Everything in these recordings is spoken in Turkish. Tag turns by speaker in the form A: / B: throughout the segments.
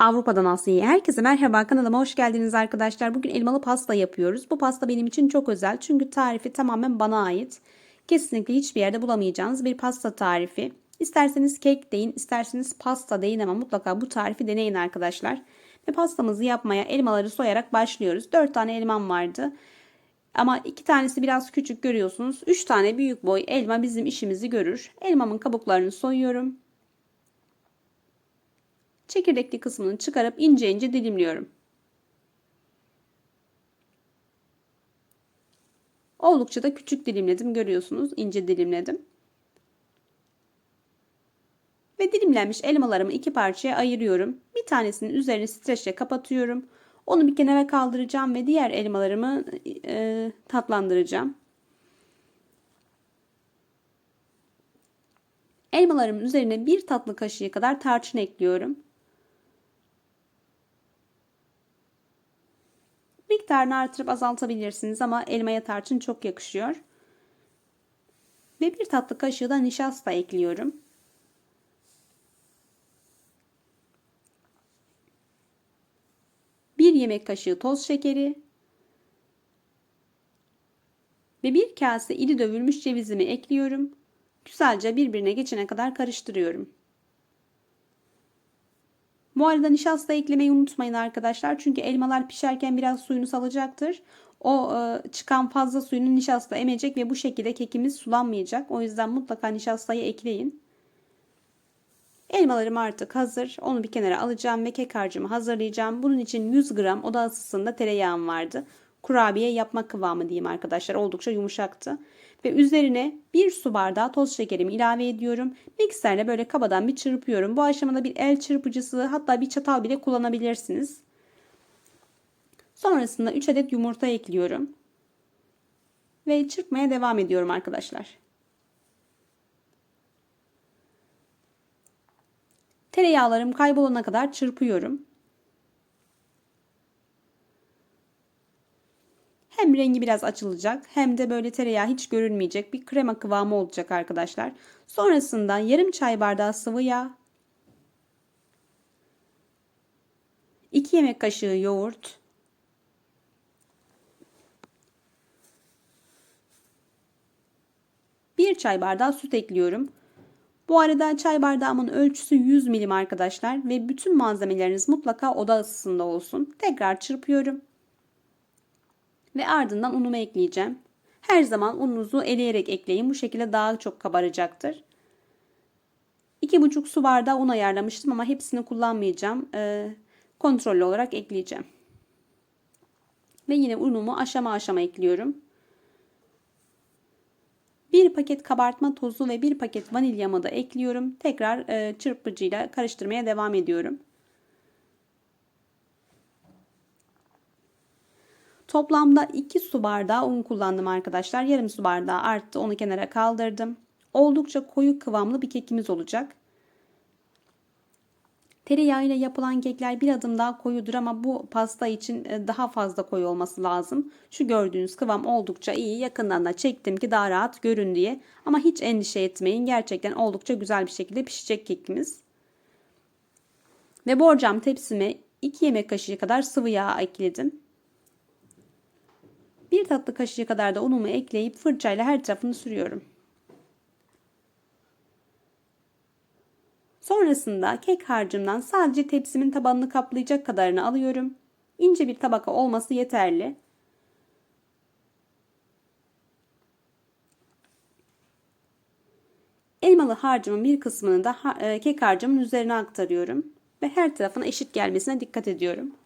A: Avrupa'dan Asya'ya herkese merhaba kanalıma hoş geldiniz arkadaşlar. Bugün elmalı pasta yapıyoruz. Bu pasta benim için çok özel çünkü tarifi tamamen bana ait. Kesinlikle hiçbir yerde bulamayacağınız bir pasta tarifi. İsterseniz kek deyin, isterseniz pasta deyin ama mutlaka bu tarifi deneyin arkadaşlar. Ve pastamızı yapmaya elmaları soyarak başlıyoruz. 4 tane elmam vardı. Ama iki tanesi biraz küçük görüyorsunuz. 3 tane büyük boy elma bizim işimizi görür. Elmamın kabuklarını soyuyorum. Çekirdekli kısmını çıkarıp ince ince dilimliyorum. Oldukça da küçük dilimledim görüyorsunuz. ince dilimledim. Ve dilimlenmiş elmalarımı iki parçaya ayırıyorum. Bir tanesinin üzerini streçle kapatıyorum. Onu bir kenara kaldıracağım ve diğer elmalarımı e, tatlandıracağım. Elmalarımın üzerine bir tatlı kaşığı kadar tarçın ekliyorum. Miktarını artırıp azaltabilirsiniz ama elmaya tarçın çok yakışıyor. Ve bir tatlı kaşığı da nişasta ekliyorum. Bir yemek kaşığı toz şekeri ve bir kase iri dövülmüş cevizimi ekliyorum. Güzelce birbirine geçene kadar karıştırıyorum. Bu arada nişasta eklemeyi unutmayın arkadaşlar. Çünkü elmalar pişerken biraz suyunu salacaktır. O e, çıkan fazla suyunu nişasta emecek ve bu şekilde kekimiz sulanmayacak. O yüzden mutlaka nişastayı ekleyin. Elmalarım artık hazır. Onu bir kenara alacağım ve kek harcımı hazırlayacağım. Bunun için 100 gram oda ısısında tereyağım vardı. Kurabiye yapma kıvamı diyeyim arkadaşlar. Oldukça yumuşaktı. Ve üzerine bir su bardağı toz şekerimi ilave ediyorum. Mikserle böyle kabadan bir çırpıyorum. Bu aşamada bir el çırpıcısı hatta bir çatal bile kullanabilirsiniz. Sonrasında 3 adet yumurta ekliyorum. Ve çırpmaya devam ediyorum arkadaşlar. Tereyağlarım kaybolana kadar çırpıyorum. Hem rengi biraz açılacak hem de böyle tereyağı hiç görünmeyecek bir krema kıvamı olacak arkadaşlar. Sonrasında yarım çay bardağı sıvı yağ, 2 yemek kaşığı yoğurt, bir çay bardağı süt ekliyorum. Bu arada çay bardağımın ölçüsü 100 milim arkadaşlar ve bütün malzemeleriniz mutlaka oda ısısında olsun. Tekrar çırpıyorum. Ve ardından unumu ekleyeceğim. Her zaman ununuzu eleyerek ekleyin. Bu şekilde daha çok kabaracaktır. 2,5 su bardağı un ayarlamıştım ama hepsini kullanmayacağım. Ee, kontrollü olarak ekleyeceğim. Ve yine unumu aşama aşama ekliyorum. Bir paket kabartma tozu ve bir paket vanilyamı da ekliyorum. Tekrar e, çırpıcıyla karıştırmaya devam ediyorum. Toplamda 2 su bardağı un kullandım arkadaşlar. Yarım su bardağı arttı. Onu kenara kaldırdım. Oldukça koyu kıvamlı bir kekimiz olacak. Tereyağı ile yapılan kekler bir adım daha koyudur ama bu pasta için e, daha fazla koyu olması lazım. Şu gördüğünüz kıvam oldukça iyi. Yakından da çektim ki daha rahat görün diye. Ama hiç endişe etmeyin. Gerçekten oldukça güzel bir şekilde pişecek kekimiz. Ve borcam tepsime 2 yemek kaşığı kadar sıvı yağ ekledim. Bir tatlı kaşığı kadar da unumu ekleyip fırçayla her tarafını sürüyorum. Sonrasında kek harcımdan sadece tepsimin tabanını kaplayacak kadarını alıyorum. İnce bir tabaka olması yeterli. Elmalı harcımın bir kısmını da e, kek harcımın üzerine aktarıyorum ve her tarafına eşit gelmesine dikkat ediyorum.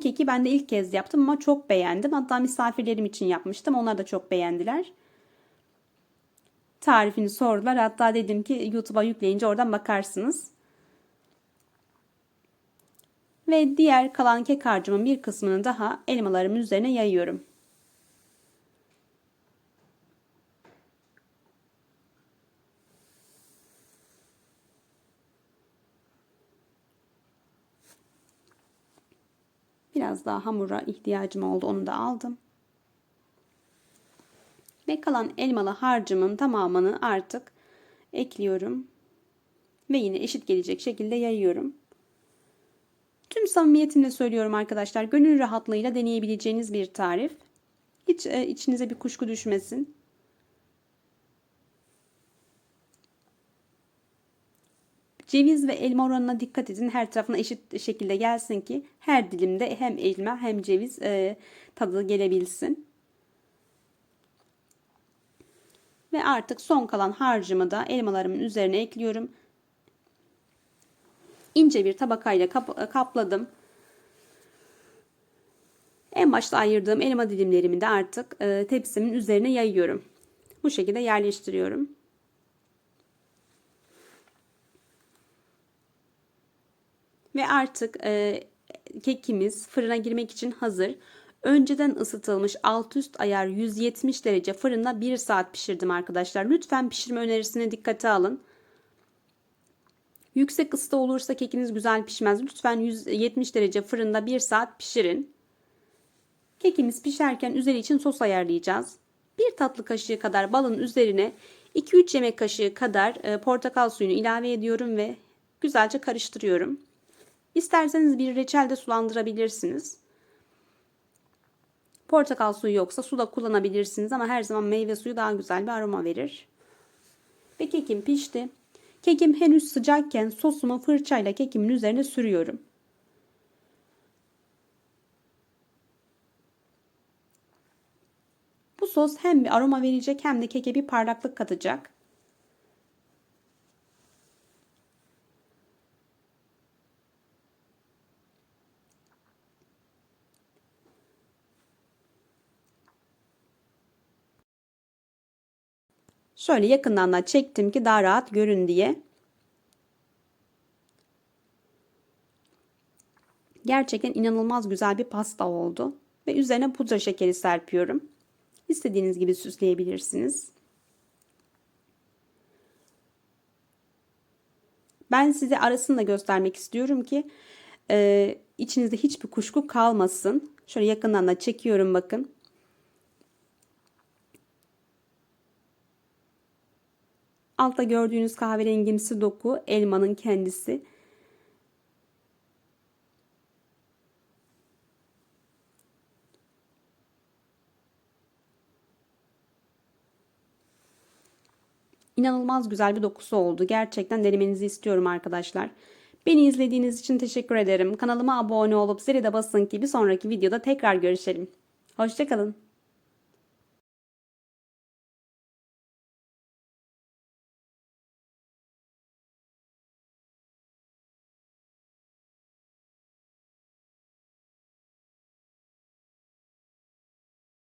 A: Keki ben de ilk kez yaptım ama çok beğendim. Hatta misafirlerim için yapmıştım. Onlar da çok beğendiler. Tarifini sordular. Hatta dedim ki YouTube'a yükleyince oradan bakarsınız. Ve diğer kalan kek harcımın bir kısmını daha elmalarımın üzerine yayıyorum. Biraz daha hamura ihtiyacım oldu. Onu da aldım. Ve kalan elmalı harcımın tamamını artık ekliyorum. Ve yine eşit gelecek şekilde yayıyorum. Tüm samimiyetimle söylüyorum arkadaşlar. Gönül rahatlığıyla deneyebileceğiniz bir tarif. Hiç e, içinize bir kuşku düşmesin. Ceviz ve elma oranına dikkat edin. Her tarafına eşit şekilde gelsin ki her dilimde hem elma hem ceviz e, tadı gelebilsin. Ve artık son kalan harcımı da elmalarımın üzerine ekliyorum. İnce bir tabakayla kap kapladım. En başta ayırdığım elma dilimlerimi de artık e, tepsimin üzerine yayıyorum. Bu şekilde yerleştiriyorum. Ve artık e, kekimiz fırına girmek için hazır. Önceden ısıtılmış alt üst ayar 170 derece fırında 1 saat pişirdim arkadaşlar. Lütfen pişirme önerisine dikkate alın. Yüksek ısıda olursa kekiniz güzel pişmez. Lütfen 170 derece fırında 1 saat pişirin. Kekimiz pişerken üzeri için sos ayarlayacağız. 1 tatlı kaşığı kadar balın üzerine 2-3 yemek kaşığı kadar e, portakal suyunu ilave ediyorum ve güzelce karıştırıyorum. İsterseniz bir reçel de sulandırabilirsiniz. Portakal suyu yoksa su da kullanabilirsiniz ama her zaman meyve suyu daha güzel bir aroma verir. Ve kekim pişti. Kekim henüz sıcakken sosumu fırçayla kekimin üzerine sürüyorum. Bu sos hem bir aroma verecek hem de keke bir parlaklık katacak. Şöyle yakından da çektim ki daha rahat görün diye. Gerçekten inanılmaz güzel bir pasta oldu. Ve üzerine pudra şekeri serpiyorum. İstediğiniz gibi süsleyebilirsiniz. Ben size arasını da göstermek istiyorum ki e, içinizde hiçbir kuşku kalmasın. Şöyle yakından da çekiyorum bakın. Altta gördüğünüz kahverengimsi doku elmanın kendisi. İnanılmaz güzel bir dokusu oldu. Gerçekten denemenizi istiyorum arkadaşlar. Beni izlediğiniz için teşekkür ederim. Kanalıma abone olup zili de basın ki bir sonraki videoda tekrar görüşelim. Hoşçakalın.